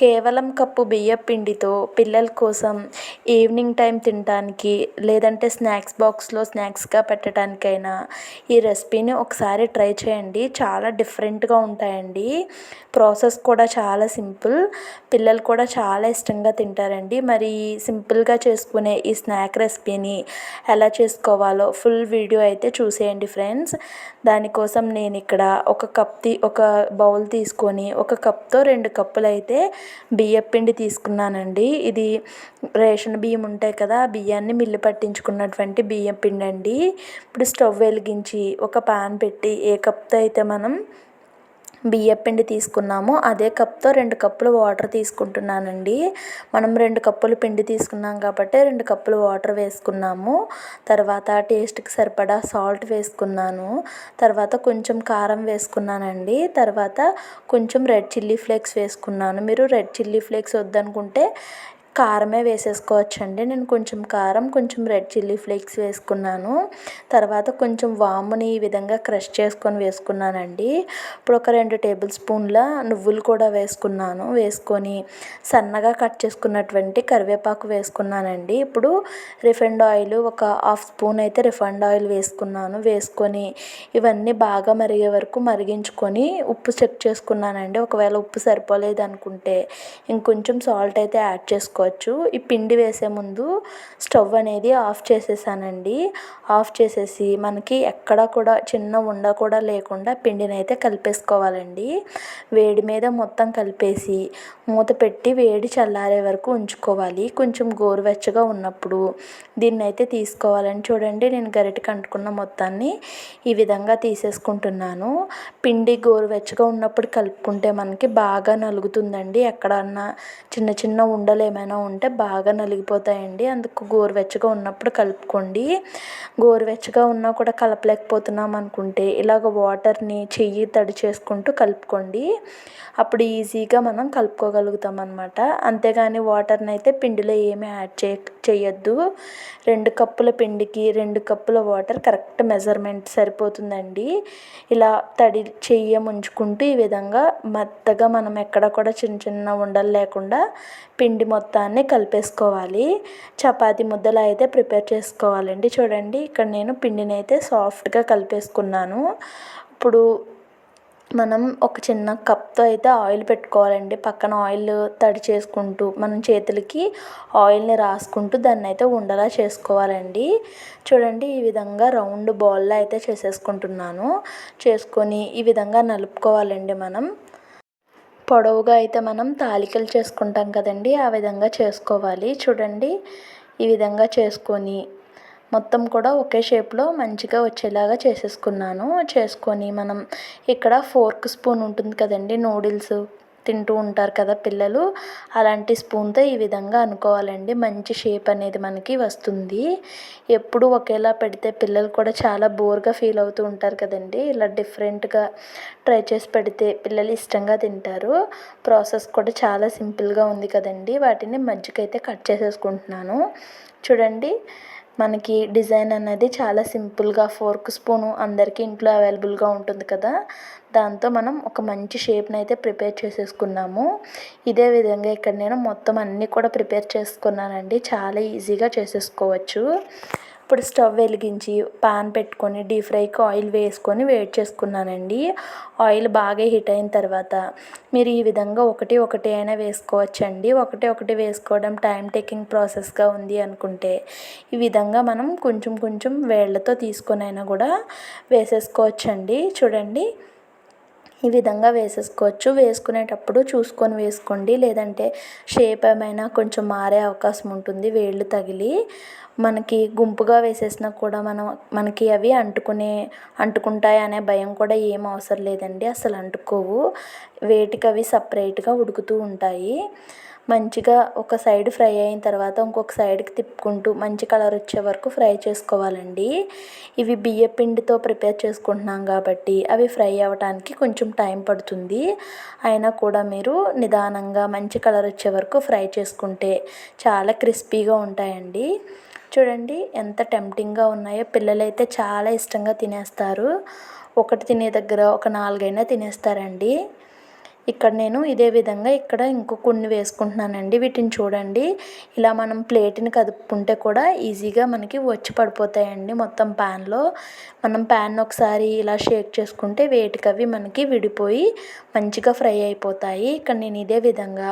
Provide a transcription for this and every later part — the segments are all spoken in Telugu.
కేవలం కప్పు బియ్యం పిండితో పిల్లల కోసం ఈవినింగ్ టైం తినడానికి లేదంటే స్నాక్స్ బాక్స్లో స్నాక్స్గా పెట్టడానికైనా ఈ రెసిపీని ఒకసారి ట్రై చేయండి. చాలా డిఫరెంట్గా ఉంటాయండి. ప్రాసెస్ కూడా చాలా సింపుల్. పిల్లలు కూడా చాలా ఇష్టంగా తింటారండి. మరి సింపుల్గా చేసుకునే ఈ స్నాక్ రెసిపీని ఎలా చేసుకోవాలో ఫుల్ వీడియో అయితే చూసేయండి ఫ్రెండ్స్. దానికోసం నేను ఇక్కడ ఒక కప్ తీ ఒక బౌల్ తీసుకొని ఒక కప్తో రెండు కప్పులు అయితే బియ్యం పిండి తీసుకున్నానండి. ఇది రేషన్ బియ్యం ఉంటాయి కదా ఆ బియ్యాన్ని మిల్లు పట్టించుకున్నటువంటి బియ్యం పిండి అండి ఇప్పుడు స్టవ్ వెలిగించి ఒక పాన్ పెట్టి ఏ కప్తో అయితే మనం బియ్యపిండి తీసుకున్నాము. అదే కప్తో రెండు కప్పులు వాటర్ తీసుకుంటున్నానండి. మనం రెండు కప్పులు పిండి తీసుకున్నాం కాబట్టి రెండు కప్పులు వాటర్ వేసుకున్నాము. తర్వాత టేస్ట్కి సరిపడా సాల్ట్ వేసుకున్నాను. తర్వాత కొంచెం కారం వేసుకున్నానండి. తర్వాత కొంచెం రెడ్ చిల్లీ ఫ్లేక్స్ వేసుకున్నాను. మీరు రెడ్ చిల్లీ ఫ్లేక్స్ వద్దనుకుంటే కారమే వేసేసుకోవచ్చండి. నేను కొంచెం కారం కొంచెం రెడ్ చిల్లీ ఫ్లేక్స్ వేసుకున్నాను. తర్వాత కొంచెం వాముని ఈ విధంగా క్రష్ చేసుకొని వేసుకున్నానండి. ఇప్పుడు ఒక రెండు టేబుల్ స్పూన్ల నువ్వులు కూడా వేసుకున్నాను. వేసుకొని సన్నగా కట్ చేసుకున్నటువంటి కరివేపాకు వేసుకున్నానండి. ఇప్పుడు రిఫైండ్ ఆయిల్ ఒక హాఫ్ స్పూన్ అయితే రిఫైండ్ ఆయిల్ వేసుకున్నాను. వేసుకొని ఇవన్నీ బాగా మరిగే వరకు మరిగించుకొని ఉప్పు చెక్ చేసుకున్నానండి. ఒకవేళ ఉప్పు సరిపోలేదు అనుకుంటే ఇంకొంచెం సాల్ట్ అయితే యాడ్ చేసుకోవచ్చు. చేసుకోవచ్చు ఈ పిండి వేసే ముందు స్టవ్ అనేది ఆఫ్ చేసేసానండి. ఆఫ్ చేసేసి మనకి ఎక్కడ కూడా చిన్న ఉండ కూడా లేకుండా పిండిని అయితే కలిపేసుకోవాలండి. వేడి మీద మొత్తం కలిపేసి మూత పెట్టి వేడి చల్లారే వరకు ఉంచుకోవాలి. కొంచెం గోరువెచ్చగా ఉన్నప్పుడు దీన్ని అయితే తీసుకోవాలని చూడండి నేను గరిటెకి అంటుకున్న మొత్తాన్ని ఈ విధంగా తీసేసుకుంటున్నాను. పిండి గోరువెచ్చగా ఉన్నప్పుడు కలుపుకుంటే మనకి బాగా నలుగుతుందండి. ఎక్కడన్నా చిన్న చిన్న ఉండలు ఏమైనా ఉంటే బాగా నలిగిపోతాయండి. అందుకు గోరువెచ్చగా ఉన్నప్పుడు కలుపుకోండి. గోరువెచ్చగా ఉన్నా కూడా కలపలేకపోతున్నాం అనుకుంటే ఇలాగ వాటర్ని చెయ్యి తడి చేసుకుంటూ కలుపుకోండి. అప్పుడు ఈజీగా మనం కలుపుకోగలుగుతాం అనమాట అంతేగాని వాటర్ని అయితే పిండిలో ఏమీ యాడ్ చేయ చేయొద్దు రెండు కప్పుల పిండికి రెండు కప్పుల వాటర్ కరెక్ట్ మెజర్మెంట్ సరిపోతుందండి. ఇలా తడి చెయ్యి ముంచుకుంటూ ఈ విధంగా మెత్తగా మనం ఎక్కడ కూడా చిన్న చిన్న ఉండలు లేకుండా పిండి మొత్తం మొత్తాన్ని కలిపేసుకోవాలి. చపాతి ముద్దలు అయితే ప్రిపేర్ చేసుకోవాలండి. చూడండి ఇక్కడ నేను పిండిని అయితే సాఫ్ట్గా కలిపేసుకున్నాను. ఇప్పుడు మనం ఒక చిన్న కప్తో అయితే ఆయిల్ పెట్టుకోవాలండి. పక్కన ఆయిల్ తడి చేసుకుంటూ మనం చేతులకి ఆయిల్ని రాసుకుంటూ దాన్ని అయితే ఉండలా చేసుకోవాలండి. చూడండి ఈ విధంగా రౌండ్ బాల్లో అయితే చేసేసుకుంటున్నాను. చేసుకొని ఈ విధంగా నలుపుకోవాలండి మనం. పొడవుగా అయితే మనం తాలికలు చేసుకుంటాం కదండి ఆ విధంగా చేసుకోవాలి. చూడండి ఈ విధంగా చేసుకొని మొత్తం కూడా ఒకే షేప్లో మంచిగా వచ్చేలాగా చేసేసుకున్నాను. చేసుకొని మనం ఇక్కడ ఫోర్క్ స్పూన్ ఉంటుంది కదండి నూడిల్స్ తింటూ ఉంటారు కదా పిల్లలు. అలాంటి స్పూన్తో ఈ విధంగా అనుకోవాలండి. మంచి షేప్ అనేది మనకి వస్తుంది. ఎప్పుడు ఒకేలా పెడితే పిల్లలు కూడా చాలా బోర్గా ఫీల్ అవుతూ ఉంటారు కదండి. ఇలా డిఫరెంట్గా ట్రై చేసి పెడితే పిల్లలు ఇష్టంగా తింటారు. ప్రాసెస్ కూడా చాలా సింపుల్గా ఉంది కదండి. వాటిని మజ్జిగైతే కట్ చేసేసుకుంటున్నాను. చూడండి. మనకి డిజైన్ అనేది చాలా సింపుల్గా ఫోర్క్ స్పూను అందరికీ ఇంట్లో అవైలబుల్గా ఉంటుంది కదా. దాంతో మనం ఒక మంచి షేప్ని అయితే ప్రిపేర్ చేసేసుకున్నాము. ఇదే విధంగా ఇక్కడ నేను మొత్తం అన్నీ కూడా ప్రిపేర్ చేసుకున్నానండి. చాలా ఈజీగా చేసేసుకోవచ్చు. ఇప్పుడు స్టవ్ వెలిగించి పాన్ పెట్టుకొని డీప్ ఫ్రైకి ఆయిల్ వేసుకొని వేడి చేసుకున్నానండి. ఆయిల్ బాగా హీట్ అయిన తర్వాత మీరు ఈ విధంగా ఒకటి ఒకటి అయినా వేసుకోవచ్చండి. ఒకటి ఒకటి వేసుకోవడం టైం టేకింగ్ ప్రాసెస్గా ఉంది అనుకుంటే ఈ విధంగా మనం కొంచెం కొంచెం వేళ్ళతో తీసుకొని అయినా కూడా వేసేసుకోవచ్చండి. చూడండి. ఈ విధంగా వేసేసుకోవచ్చు. వేసుకునేటప్పుడు చూసుకొని వేసుకోండి. లేదంటే షేప్ ఏమైనా కొంచెం మారే అవకాశం ఉంటుంది. వేళ్ళు తగిలి మనకి గుంపుగా వేసేసినా కూడా మనం మనకి అవి అంటుకునే అంటుకుంటాయి అనే భయం కూడా ఏం అవసరం లేదండి. అసలు అంటుకోవు. వేటికి అవి సపరేట్గా ఉడుకుతూ ఉంటాయి. మంచిగా ఒక సైడ్ ఫ్రై అయిన తర్వాత ఇంకొక సైడ్కి తిప్పుకుంటూ మంచి కలర్ వచ్చే వరకు ఫ్రై చేసుకోవాలండి. ఇవి బియ్య పిండితో ప్రిపేర్ చేసుకుంటున్నాం కాబట్టి అవి ఫ్రై అవ్వడానికి కొంచెం టైం పడుతుంది. అయినా కూడా మీరు నిదానంగా మంచి కలర్ వచ్చే వరకు ఫ్రై చేసుకుంటే చాలా క్రిస్పీగా ఉంటాయండి. చూడండి ఎంత టెంప్టింగ్గా ఉన్నాయో. పిల్లలైతే చాలా ఇష్టంగా తినేస్తారు. ఒకటి తినే దగ్గర ఒక నాలుగైనా తినేస్తారండి. ఇక్కడ నేను ఇదే విధంగా ఇక్కడ ఇంకో కొన్ని వేసుకుంటున్నానండి. వీటిని చూడండి. ఇలా మనం ప్లేట్ని కదుపుకుంటే కూడా ఈజీగా మనకి వచ్చి పడిపోతాయండి మొత్తం ప్యాన్లో. మనం ప్యాన్ ఒకసారి ఇలా షేక్ చేసుకుంటే వేటికి అవి మనకి విడిపోయి మంచిగా ఫ్రై అయిపోతాయి. ఇక్కడ నేను ఇదే విధంగా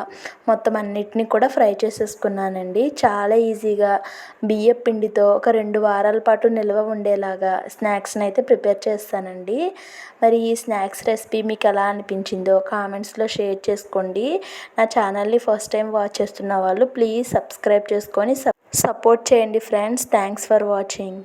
మొత్తం అన్నిటినీ కూడా ఫ్రై చేసేసుకున్నానండి. చాలా ఈజీగా బియ్యం పిండితో ఒక రెండు వారాల పాటు నిల్వ ఉండేలాగా స్నాక్స్ని అయితే ప్రిపేర్ చేస్తానండి. మరి ఈ స్నాక్స్ రెసిపీ మీకు ఎలా అనిపించిందో కామెంట్స్ కామెంట్స్లో షేర్ చేసుకోండి. నా ఛానల్ని ఫస్ట్ టైం వాచ్ చేస్తున్న వాళ్ళు ప్లీజ్ సబ్స్క్రైబ్ చేసుకొని సపోర్ట్ చేయండి ఫ్రెండ్స్. Thanks for watching.